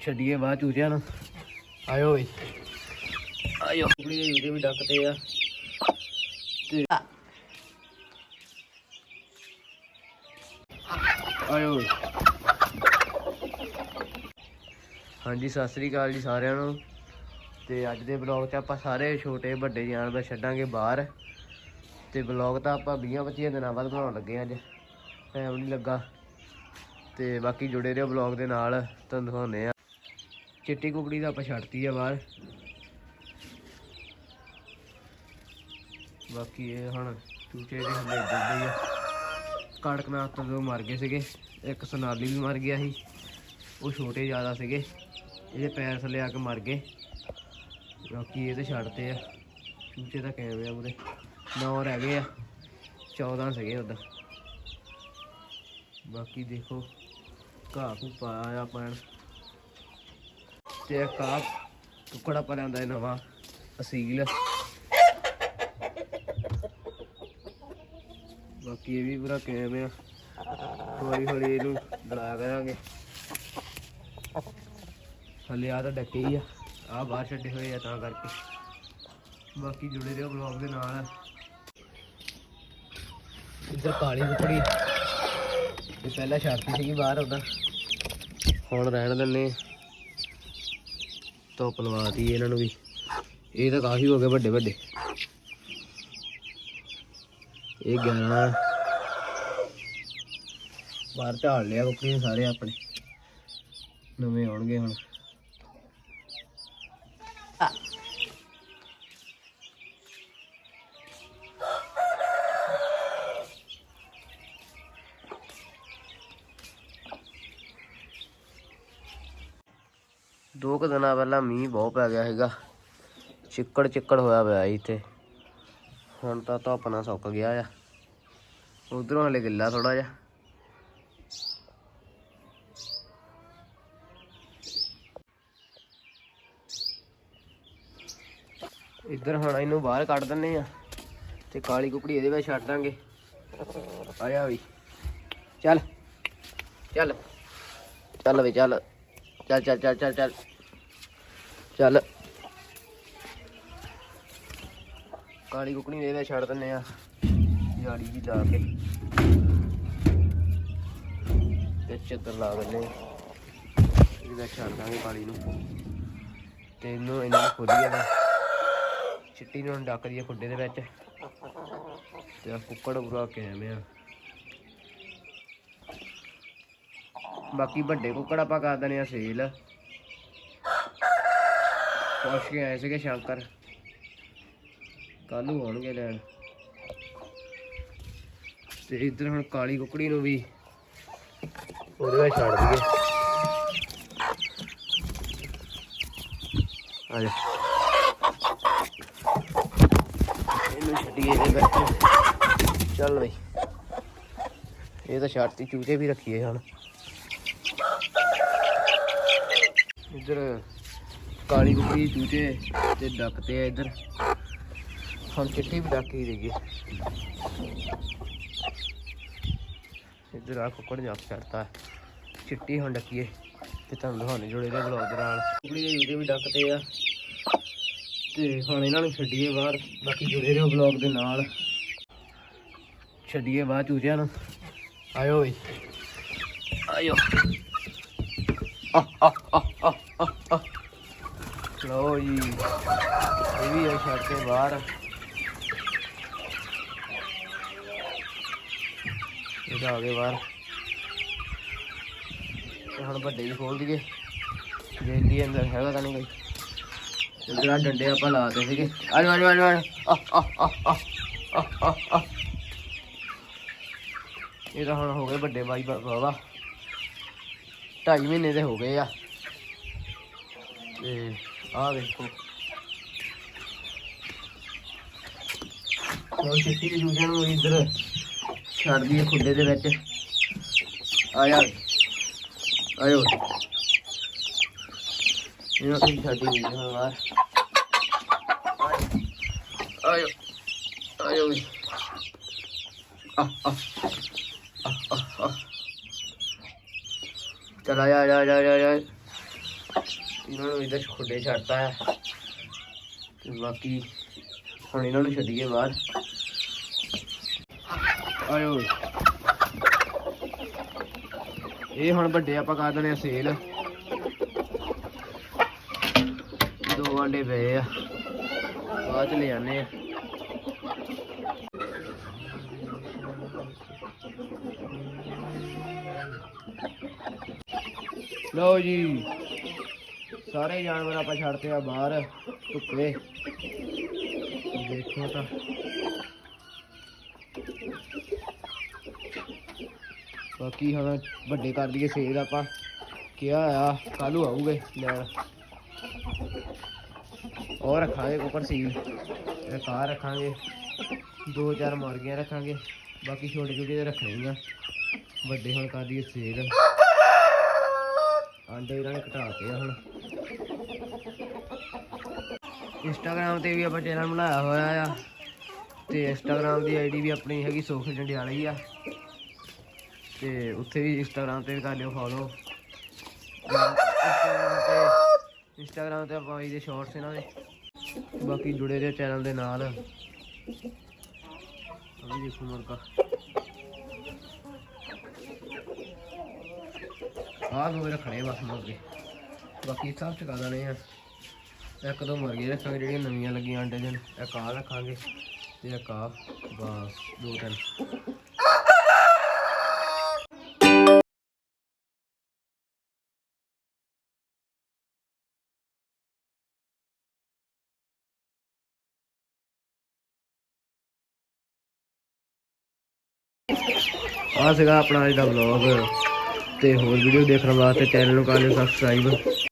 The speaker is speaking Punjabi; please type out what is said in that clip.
ਛੱਡੀਏ ਬਾਅਦ ਚੂਚਿਆਂ ਨੂੰ। ਆਇਓ ਓਏ ਆਇਓ। ਕੁੜੀ ਦੇ ਜੂਤੇ ਵੀ ਡੱਕਦੇ ਆ। ਤੇ ਆਇਓ ਹਾਂਜੀ ਸਤਿ ਸ੍ਰੀ ਅਕਾਲ ਜੀ ਸਾਰਿਆਂ ਨੂੰ। ਤੇ ਅੱਜ ਦੇ ਬਲੌਗ 'ਚ ਆਪਾਂ ਸਾਰੇ ਛੋਟੇ ਵੱਡੇ ਜਾਨਵਰ ਛੱਡਾਂਗੇ ਬਾਹਰ। ਤੇ ਬਲੌਗ ਤਾਂ ਆਪਾਂ 20 25 ਦਿਨਾਂ ਬਾਅਦ ਬਣਾਉਣ ਲੱਗੇ ਅੱਜ। ਟਾਈਮ ਨਹੀਂ ਲੱਗਾ। ਤੇ ਬਾਕੀ ਜੁੜੇ ਰਹੋ ਬਲੌਗ ਦੇ ਨਾਲ, ਤੁਹਾਨੂੰ ਦਿਖਾਉਂਦੇ ਆ ਚਿੱਟੀ ਕੁਕੜੀ ਤਾਂ ਆਪਾਂ ਛੱਡਤੀ ਆ ਬਾਹਰ। ਬਾਕੀ ਇਹ ਹੁਣ ਚੂਚੇ ਦੇ ਹਲੇ ਦੁੱਧੇ ਆ। ਕੜਕਨਾਥ ਤੋਂ ਦੋ ਮਰ ਗਏ ਸੀਗੇ। ਇੱਕ ਸੋਨਾਲੀ ਵੀ ਮਰ ਗਿਆ ਸੀ। ਉਹ ਛੋਟੇ ਜ਼ਿਆਦਾ ਸੀਗੇ। ਇਹਦੇ ਪੈਰ ਥੱਲੇ ਆ ਕੇ ਮਰ ਗਏ। ਬਾਕੀ ਇਹ ਤੇ ਛੱਡਤੇ ਆ। ਚੂਚੇ ਤਾਂ ਕੈਮਰੇ ਆ ਉਹਦੇ ਨੌ ਰਹਿ ਗਏ ਆ। 14 ਸੀਗੇ ਉਦਾਂ ਬਾਕੀ ਦੇਖੋ। ਘਾਹ ਘੂ ਪਾਇਆ ਪੈਣ ਤੇ ਕਾ ਕੁਕੜਾ ਪਾ ਨਵਾਂ ਅਸੀਲ। ਬਾਕੀ ਇਹ ਵੀ ਪੂਰਾ ਕੈਮ ਆ। ਹੌਲੀ ਹੌਲੀ ਇਹਨੂੰ ਡਲਾ ਕਰਾਂਗੇ। ਹਲੇ ਆ ਤਾਂ ਡੱਕੇ ਹੀ ਆ। ਆ ਬਾਹਰ ਛੱਡੇ ਹੋਏ ਆ ਤਾਂ ਕਰਕੇ। ਬਾਕੀ ਜੁੜੇ ਰਹੋ ਬਲੌਗ ਦੇ ਨਾਲ। ਇੱਧਰ ਕਾਲੀ ਕੁਕੜੀ। ਇਹ ਪਹਿਲਾਂ ਛੱਡਤੀ ਸੀਗੀ ਬਾਹਰ ਉਹਦਾ। ਹੁਣ ਰਹਿਣ ਦਿੰਨੇ ਆ। ਧੁੱਪ ਲਵਾਤੀ ਇਹਨਾਂ ਨੂੰ ਵੀ। ਇਹ ਤਾਂ ਕਾਫੀ ਹੋ ਗਏ ਵੱਡੇ ਵੱਡੇ। ਇਹ 11 ਬਾਹਰ ਝਾੜ ਲਿਆ ਕੁੱਕੜੀ ਸਾਰੇ ਆਪਣੇ। ਨਵੇਂ ਆਉਣਗੇ ਹੁਣ। ਦੋ ਕੁ ਦਿਨਾਂ ਪਹਿਲਾਂ ਮੀਂਹ ਬਹੁਤ ਪੈ ਗਿਆ ਹੈਗਾ ਚਿੱਕੜ ਚਿੱਕੜ ਹੋਇਆ ਪਿਆ ਸੀ ਇੱਥੇ। ਹੁਣ ਤਾਂ ਧੁੱਪ ਨਾਲ ਸੁੱਕ ਗਿਆ ਆ। ਉਧਰੋਂ ਹਲੇ ਗਿੱਲਾ ਥੋੜਾ ਜਿਹਾ। ਇੱਧਰ ਹੁਣ ਇਹਨੂੰ ਬਾਹਰ ਕੱਢ ਦਿੰਨੇ ਆ ਤੇ ਕਾਲੀ ਕੁਕੜੀ ਇਹਦੇ ਵਿੱਚ ਛੱਡ ਦਾਂਗੇ। ਆਇਆ ਵੀ। ਚੱਲ। ਚੱਲ। ਚੱਲ ਵੀ ਚੱਲ ਚੱਲ। ਚੱਲ ਚੱਲ ਚੱਲ ਚੱਲ। ਚੱਲ। ਕਾਲੀ ਕੁਕਣੀ ਦੇ ਵਿੱਚ ਛੱਡ ਦਿੰਨੇ ਆ। ਜਾੜੀ ਜੀ ਲਾ ਕੇ। ਤੇ ਚੱਦਰ ਲਾ ਦਿੰਨੇ ਆ। ਛੱਡ ਦਾਂਗੇ ਕਾਲੀ ਨੂੰ। ਤੇ ਇਹਨੂੰ ਇਹਨਾਂ ਨੂੰ ਖੋਲੀ ਜਾਣਾ ਚਿੱਟੀ ਨੂੰ ਡੱਕ ਦਈਏ ਖੁੱਡੇ ਦੇ ਵਿੱਚ। ਤੇ ਆ ਕੁੱਕੜ ਪੂਰਾ ਕੈਮ ਆ। ਬਾਕੀ ਵੱਡੇ ਕੁੱਕੜ ਆਪਾਂ ਕਰ ਦਨੇ ਆ ਸੇਲ। ਪੁੱਛ ਕੇ ਆਏ ਸੀਗੇ ਸ਼ੰਕਰ। ਕੱਲ ਨੂੰ ਆਉਣਗੇ ਲੈਣ। ਤੇ ਇੱਧਰ ਹੁਣ ਕਾਲੀ ਕੁੱਕੜੀ ਨੂੰ ਵੀ ਉਹਦੇ ਵਿੱਚ ਛੱਡ ਦਈਏ। ਆ ਜਾ। ਇਹਨੂੰ ਛੱਡੀਏ ਇਹਦੇ ਵਿੱਚ। ਚੱਲ ਬਈ। ਇਹ ਤਾਂ ਛੱਡਤੀ ਚੂਚੇ ਵੀ ਰੱਖੀਏ ਹੁਣ। ਇੱਧਰ ਕਾਲੀ ਕੁਕੜੀ ਚੂਚੇ ਤੇ ਡੱਕਤੇ ਆ ਇੱਧਰ। ਹੁਣ ਚਿੱਟੀ ਵੀ ਡੱਕ ਹੀ ਦੇਈਏ ਇੱਧਰ ਆ ਕੁੱਕੜ ਜਾਪ ਛੱਡਤਾ ਚਿੱਟੀ ਹੁਣ ਡੱਕੀਏ ਤੇ ਤੁਹਾਨੂੰ ਦਿਖਾਉਣੇ ਜੁੜੇ ਦੇ ਬਲੌਗ ਦੇ ਨਾਲ। ਕੁਕੜੀ ਦੇ ਜੂਦੇ ਵੀ ਡੱਕਤੇ ਆ। ਤੇ ਹੁਣ ਇਹਨਾਂ ਨੂੰ ਛੱਡੀਏ ਬਾਹਰ, ਬਾਕੀ ਜੁੜੇ ਰਹੋ ਬਲੌਗ ਦੇ ਨਾਲ। ਛੱਡੀਏ ਬਾਹਰ ਚੂਚਿਆਂ ਨੂੰ। ਆਇਓ ਓਏ ਆਇਓ। ਆ ਆ ਆ ਆ ਆ ਆ ਲਓ ਜੀ, ਇਹ ਵੀ ਆ ਛੱਡ ਕੇ ਬਾਹਰ। ਇਹ ਆ ਗਏ ਬਾਹਰ। ਤੇ ਹੁਣ ਵੱਡੇ ਵੀ ਖੋਲ ਦਈਏ। ਜੇਲੀ ਅੰਦਰ ਹੈਗਾ ਤਾਂ ਨਹੀਂ ਕੋਈ। ਜਿਹੜਾ ਡੰਡੇ ਆਪਾਂ ਲਾਤੇ ਸੀਗੇ। ਆ ਜਾ ਆ ਜਾ ਆ ਜਾ ਆ ਇਹ ਤਾਂ ਹੁਣ ਹੋ ਗਏ ਵੱਡੇ ਬਾਈ ਬਾਬਾ ਢਾਈ ਮਹੀਨੇ ਦੇ ਹੋ ਗਏ ਆ। ਤੇ ਆਹ ਵੇਖੋ। ਉਹ ਚਿੱਟੀ ਦੀ ਜੂਜਣ ਨੂੰ ਇੱਧਰ ਛੱਡ ਦਈਏ ਖੁੱਡੇ ਦੇ ਵਿੱਚ। ਆ ਜਾ। ਆਇਓ ਇਹਨਾਂ ਨੂੰ ਛੱਡੀ ਹੋਈ ਬਾਹਰ। ਆਇਓ ਆਇਓ ਵੀ। ਆ ਆ ਆ ਆ ਆ। ਜਾ ਜਾ ਜਾ, ਜਾ। ਇਹਨਾਂ ਨੂੰ ਇਧਰ ਖੁੱਡੇ ਛੱਡਤਾ ਹੈ। ਤੇ ਬਾਕੀ ਹੁਣ ਇਹਨਾਂ ਨੂੰ ਛੱਡੀਏ ਬਾਹਰ। ਆਇਓ ਇਹ ਹੁਣ ਵੱਡੇ ਆਪਾਂ ਕਰ ਦਨੇ ਸੇਲ। ਦੋ ਆਂਡੇ ਪਏ ਆ। ਬਾਅਦ ਚ ਲੈ ਜਾਂਦੇ ਆ। ਲਓ ਜੀ। ਸਾਰੇ ਜਾਨਵਰ ਆਪਾਂ ਛੱਡਤੇ ਆ ਬਾਹਰ, ਧੁੱਪੇ। ਦੇਖੋ ਤਾਂ। ਬਾਕੀ ਹੁਣ ਵੱਡੇ ਕਰ ਦਈਏ ਸੇਲ ਆਪਾਂ ਕਿਹਾ ਆ ਕੱਲੂ ਆਉਗੇ ਲੈਣ ਔਰ ਰੱਖਾਂਗੇ ਕੁੱਕਰ ਸੀਲ ਇਹ ਕਾਰ ਰੱਖਾਂਗੇ। ਦੋ ਚਾਰ ਮੁਰਗੀਆਂ ਰੱਖਾਂਗੇ। ਬਾਕੀ ਛੋਟੇ ਛੋਟੇ ਤੇ ਰੱਖਣੇ ਆ। ਵੱਡੇ ਹੁਣ ਕਰ ਦਈਏ ਸੇਲ ਆਂਡੇ ਇਹਨਾਂ ਨੇ ਘਟਾਤੇ ਆ ਹੁਣ। ਇੰਸਟਾਗ੍ਰam ਤੇ ਵੀ ਆਪਾਂ ਚੈਨਲ ਬਣਾਇਆ ਹੋਇਆ ਆ। ਤੇ ਇੰਸਟਾਗ੍ਰam ਦੀ ਆਈਡੀ ਵੀ ਆਪਣੀ ਹੈਗੀ ਸੁਖ ਜੰਡਿਆਲਾ ਆ। ਤੇ ਉੱਥੇ ਵੀ ਇੰਸਟਾਗ੍ਰam ਤੇ ਵੀ ਕਰ ਲਿਓ ਫੋਲੋ ਇੰਸਟਾਗ੍ਰam ਤੇ ਇੰਸਟਾਗ੍ਰam ਤੇ ਆਪਾਂ ਇਹਦੇ ਸ਼ਾਰਟਸ ਇਹਨਾਂ ਦੇ। ਬਾਕੀ ਜੁੜੇ ਰਹੋ ਚੈਨਲ ਦੇ ਨਾਲ। ਆ ਵੀ ਦੇਖੋ ਮੁਰਗਾ। ਆਹ ਦੋ ਰੱਖਣੇ ਬਸ ਮੁਰਗੇ। ਬਾਕੀ ਸਭ ਚਕਾ ਦੇਣੇ ਆ। ਇੱਕ ਦੋ ਮੁਰਗੇ ਰੱਖਾਂਗੇ ਜਿਹੜੀਆਂ ਨਵੀਆਂ ਲੱਗੀਆਂ ਅੰਡੇ ਦੇਣ ਇੱਕ ਆਹ ਰੱਖਾਂਗੇ ਤੇ ਇੱਕ ਆਹ ਬਸ, ਦੋ ਤਿੰਨ। ਆਹ ਸੀਗਾ ਆਪਣਾ ਅੱਜ ਦਾ ਵਲੌਗ ਤੇ ਹੋਰ ਵੀਡੀਓ ਦੇਖਣ ਵਾਸਤੇ ਚੈਨਲ ਨੂੰ ਕਰ ਲਿਓ ਸਬਸਕ੍ਰਾਈਬ